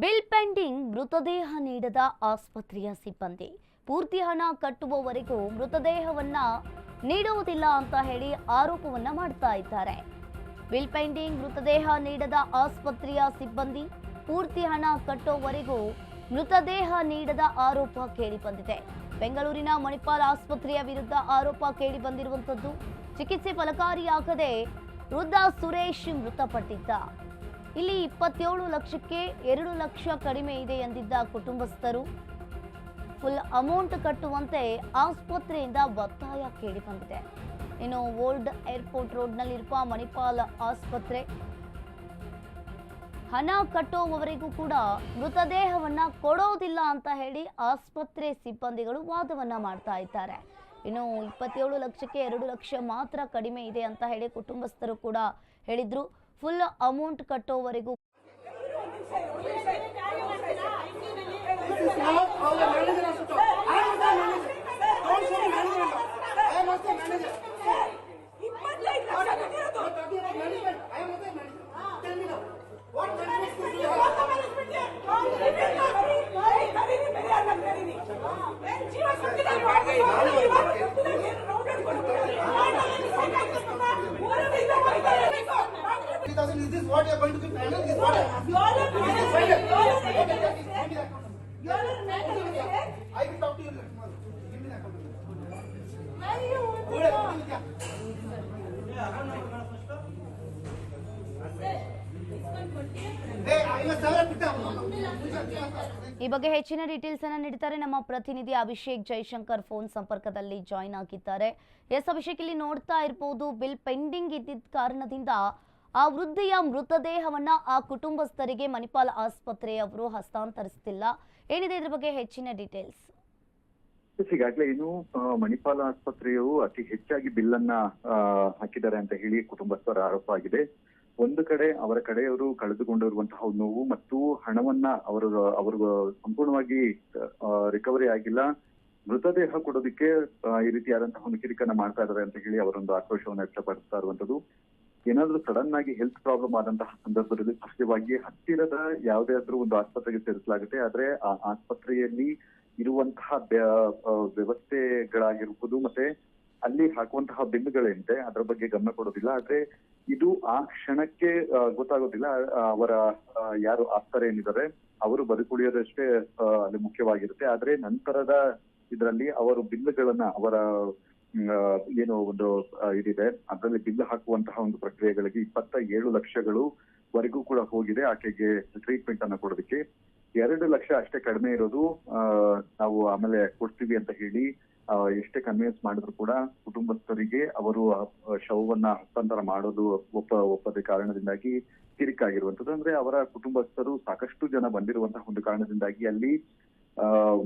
Bill pending ಮೃತದೇಹ ನೀಡದ ಆಸ್ಪತ್ರೆಯ ಸಿಬ್ಬಂದಿ. ಪೂರ್ತಿ ಹಣ ಕಟ್ಟುವವರೆಗೂ ಮೃತದೇಹವನ್ನ ನೀಡುವುದಿಲ್ಲ ಅಂತ ಹೇಳಿ ಆರೋಪವನ್ನ ಮಾಡ್ತಾ ಇದ್ದಾರೆ. ಬಿಲ್ ಪೆಂಡಿಂಗ್ ಮೃತದೇಹ ನೀಡದ ಆಸ್ಪತ್ರೆಯ ಸಿಬ್ಬಂದಿ ಪೂರ್ತಿ ಹಣ ಕಟ್ಟೋವರೆಗೂ ಮೃತದೇಹ ನೀಡದ ಆರೋಪ ಕೇಳಿಬಂದಿದೆ. ಬೆಂಗಳೂರಿನ ಮಣಿಪಾಲ್ ಆಸ್ಪತ್ರೆಯ ವಿರುದ್ಧ ಆರೋಪ ಕೇಳಿ ಬಂದಿರುವಂತದ್ದು ಚಿಕಿತ್ಸೆ ಫಲಕಾರಿಯಾಗದೆ ವೃದ್ಧ ಸುರೇಶ್ ಮೃತಪಟ್ಟಿದ್ದ. ಇಲ್ಲಿ ಇಪ್ಪತ್ತೇಳು ಲಕ್ಷಕ್ಕೆ ಎರಡು ಲಕ್ಷ ಕಡಿಮೆ ಇದೆ ಎಂದಿದ್ದ ಕುಟುಂಬಸ್ಥರು. ಫುಲ್ ಅಮೌಂಟ್ ಕಟ್ಟುವಂತೆ ಆಸ್ಪತ್ರೆಯಿಂದ ಒತ್ತಾಯ ಕೇಳಿಬಂದಿದೆ. ಇನ್ನು ಓಲ್ಡ್ ಏರ್ಪೋರ್ಟ್ ರೋಡ್ನಲ್ಲಿರುವ ಮಣಿಪಾಲ್ ಆಸ್ಪತ್ರೆ. ಹಣ ಕಟ್ಟುವವರೆಗೂ ಕೂಡ ಮೃತದೇಹವನ್ನ ಕೊಡೋದಿಲ್ಲ ಅಂತ ಹೇಳಿ ಆಸ್ಪತ್ರೆ ಸಿಬ್ಬಂದಿಗಳು ವಾದವನ್ನ ಮಾಡ್ತಾ ಇದ್ದಾರೆ. ಇನ್ನು ಇಪ್ಪತ್ತೇಳು ಲಕ್ಷಕ್ಕೆ ಎರಡು ಲಕ್ಷ ಮಾತ್ರ ಕಡಿಮೆ ಇದೆ ಅಂತ ಹೇಳಿ ಕುಟುಂಬಸ್ಥರು ಕೂಡ ಹೇಳಿದ್ರು. ಫುಲ್ ಅಮೌಂಟ್ ಕಟ್ಟೋವರೆಗೂ. What you are going to give final? Is what you. Are that is- give. I will talk to you later. Give me the account number. You want to go? ಈ ಬಗ್ಗೆ ಹೆಚ್ಚಿನ details ಅನ್ನ ನೀಡ್ತಾರೆ ನಮ್ಮ ಪ್ರತಿನಿಧಿ Abhishek Jaishankar phone ಸಂಪರ್ಕದಲ್ಲಿ join ಆಗಿದ್ದಾರೆ yes Abhishek ಇಲ್ಲಿ ನೋಡ್ತಾ ಇರಬಹುದು ಬಿಲ್ ಪೆಂಡಿಂಗ್ ಇದ್ದಿದ್ದ ಕಾರಣದಿಂದ ಆ ವೃದ್ಧೆಯ ಮೃತದೇಹವನ್ನ ಆ ಕುಟುಂಬಸ್ಥರಿಗೆ ಮಣಿಪಾಲ್ ಆಸ್ಪತ್ರೆಯವರು ಹಸ್ತಾಂತರಿಸ್ತಿಲ್ಲ. ಏನಿದೆ ಇದ್ರ ಬಗ್ಗೆ ಹೆಚ್ಚಿನ ಡೀಟೇಲ್ಸ್? ಈಗಾಗಲೇ ಇನ್ನು ಮಣಿಪಾಲ ಆಸ್ಪತ್ರೆಯು ಅತಿ ಹೆಚ್ಚಾಗಿ ಬಿಲ್ ಅನ್ನ ಹಾಕಿದ್ದಾರೆ ಅಂತ ಹೇಳಿ ಕುಟುಂಬಸ್ಥರ ಆರೋಪ ಆಗಿದೆ. ಒಂದು ಕಡೆ ಅವರ ಕಡೆಯವರು ಕಳೆದುಕೊಂಡಿರುವಂತಹ ನೋವು ಮತ್ತು ಹಣವನ್ನ ಅವರು ಅವರು ಸಂಪೂರ್ಣವಾಗಿ ರಿಕವರಿ ಆಗಿಲ್ಲ. ಮೃತದೇಹ ಕೊಡೋದಕ್ಕೆ ಈ ರೀತಿಯಾದಂತಹ ಒಂದು ಕಿರಿಕನ್ನ ಮಾಡ್ತಾ ಇದ್ದಾರೆ ಅಂತ ಹೇಳಿ ಅವರೊಂದು ಆಕ್ರೋಶವನ್ನು ವ್ಯಕ್ತಪಡಿಸ್ತಾ ಇರುವಂತದ್ದು ಏನಾದ್ರೂ ಸಡನ್ ಆಗಿ ಹೆಲ್ತ್ ಪ್ರಾಬ್ಲಮ್ ಆದಂತಹ ಸಂದರ್ಭದಲ್ಲಿ ಸಹಜವಾಗಿ ಹತ್ತಿರದ ಯಾವುದೇ ಆದ್ರೂ ಒಂದು ಆಸ್ಪತ್ರೆಗೆ ಸೇರಿಸಲಾಗುತ್ತೆ. ಆದ್ರೆ ಆ ಆಸ್ಪತ್ರೆಯಲ್ಲಿ ಇರುವಂತಹ ವ್ಯವಸ್ಥೆಗಳಾಗಿರ್ಬೋದು ಮತ್ತೆ ಅಲ್ಲಿ ಹಾಕುವಂತಹ ಬಿಲ್ಗಳೇನಿದೆ, ಅದರ ಬಗ್ಗೆ ಗಮನ ಕೊಡೋದಿಲ್ಲ. ಆದ್ರೆ ಇದು ಆ ಕ್ಷಣಕ್ಕೆ ಗೊತ್ತಾಗೋದಿಲ್ಲ. ಅವರ ಯಾರು ಆಸ್ತರ ಏನಿದ್ದಾರೆ, ಅವರು ಬದುಕುಳಿಯೋದಷ್ಟೇ ಅಲ್ಲಿ ಮುಖ್ಯವಾಗಿರುತ್ತೆ. ಆದ್ರೆ ನಂತರದ ಇದರಲ್ಲಿ ಅವರು ಬಿಲ್ಗಳನ್ನ ಅವರ ಏನು ಒಂದು ಇದಿದೆ. ಅದರಲ್ಲಿ ಬಿಲ್ ಹಾಕುವಂತಹ ಒಂದು ಪ್ರಕ್ರಿಯೆಗಳಿಗೆ ಇಪ್ಪತ್ತ ಏಳು ಲಕ್ಷಗಳು ವರೆಗೂ ಕೂಡ ಹೋಗಿದೆ ಆಕೆಗೆ ಟ್ರೀಟ್ಮೆಂಟ್ ಅನ್ನು ಕೊಡೋದಕ್ಕೆ. ಎರಡು ಲಕ್ಷ ಅಷ್ಟೇ ಕಡಿಮೆ ಇರೋದು ನಾವು ಆಮೇಲೆ ಕೊಡ್ತೀವಿ ಅಂತ ಹೇಳಿ ಎಷ್ಟೇ ಕನ್ವಿನ್ಸ್ ಮಾಡಿದ್ರು ಕೂಡ ಕುಟುಂಬಸ್ಥರಿಗೆ ಅವರು ಶವವನ್ನ ಹಸ್ತಾಂತರ ಮಾಡೋದು ಒಪ್ಪ, ಒಪ್ಪದ ಕಾರಣದಿಂದಾಗಿ ಕಿರಿಕಾಗಿರುವಂತದ್ದು ಅಂದ್ರೆ ಅವರ ಕುಟುಂಬಸ್ಥರು ಸಾಕಷ್ಟು ಜನ ಬಂದಿರುವಂತಹ ಒಂದು ಕಾರಣದಿಂದಾಗಿ ಅಲ್ಲಿ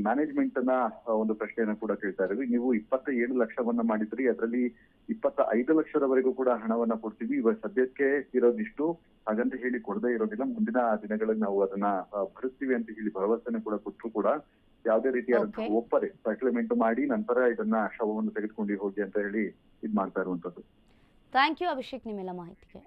ಮ್ಯಾನೇಜ್ಮೆಂಟ್ ಅನ್ನ ಆ, ಒಂದು ಪ್ರಶ್ನೆಯನ್ನ ಕೂಡ ಕೇಳ್ತಾ ಇದ್ದೀವಿ ನೀವು ಇಪ್ಪತ್ತ ಏಳು ಲಕ್ಷವನ್ನ ಮಾಡಿದ್ರಿ ಅದರಲ್ಲಿ ಇಪ್ಪತ್ತ ಐದು ಲಕ್ಷದವರೆಗೂ ಕೂಡ ಹಣವನ್ನ ಕೊಡ್ತೀವಿ. ಇವಾಗ ಸದ್ಯಕ್ಕೆ ಇರೋದಿಷ್ಟು ಹಾಗಂತ ಹೇಳಿ ಕೊಡದೇ ಇರೋದಿಲ್ಲ. ಮುಂದಿನ ದಿನಗಳಲ್ಲಿ ನಾವು ಅದನ್ನ ಭರಿಸ್ತೀವಿ ಅಂತ ಹೇಳಿ ಭರವಸೆನ ಕೂಡ ಕೊಟ್ಟರು ಕೂಡ ಯಾವುದೇ ರೀತಿಯಾದಂತಹ. ಒಪ್ಪದೆ ಸೆಟ್ಲ್ಮೆಂಟ್ ಮಾಡಿ ನಂತರ ಇದನ್ನ ಶವವನ್ನು ತೆಗೆದುಕೊಂಡು ಹೋಗಿ ಅಂತ ಹೇಳಿ ಇದ್ ಮಾಡ್ತಾ ಇರುವಂತದ್ದು. ಥ್ಯಾಂಕ್ ಯು ಅಭಿಷೇಕ್ ನಿಮ್ಮೆಲ್ಲ ಮಾಹಿತಿಗೆ.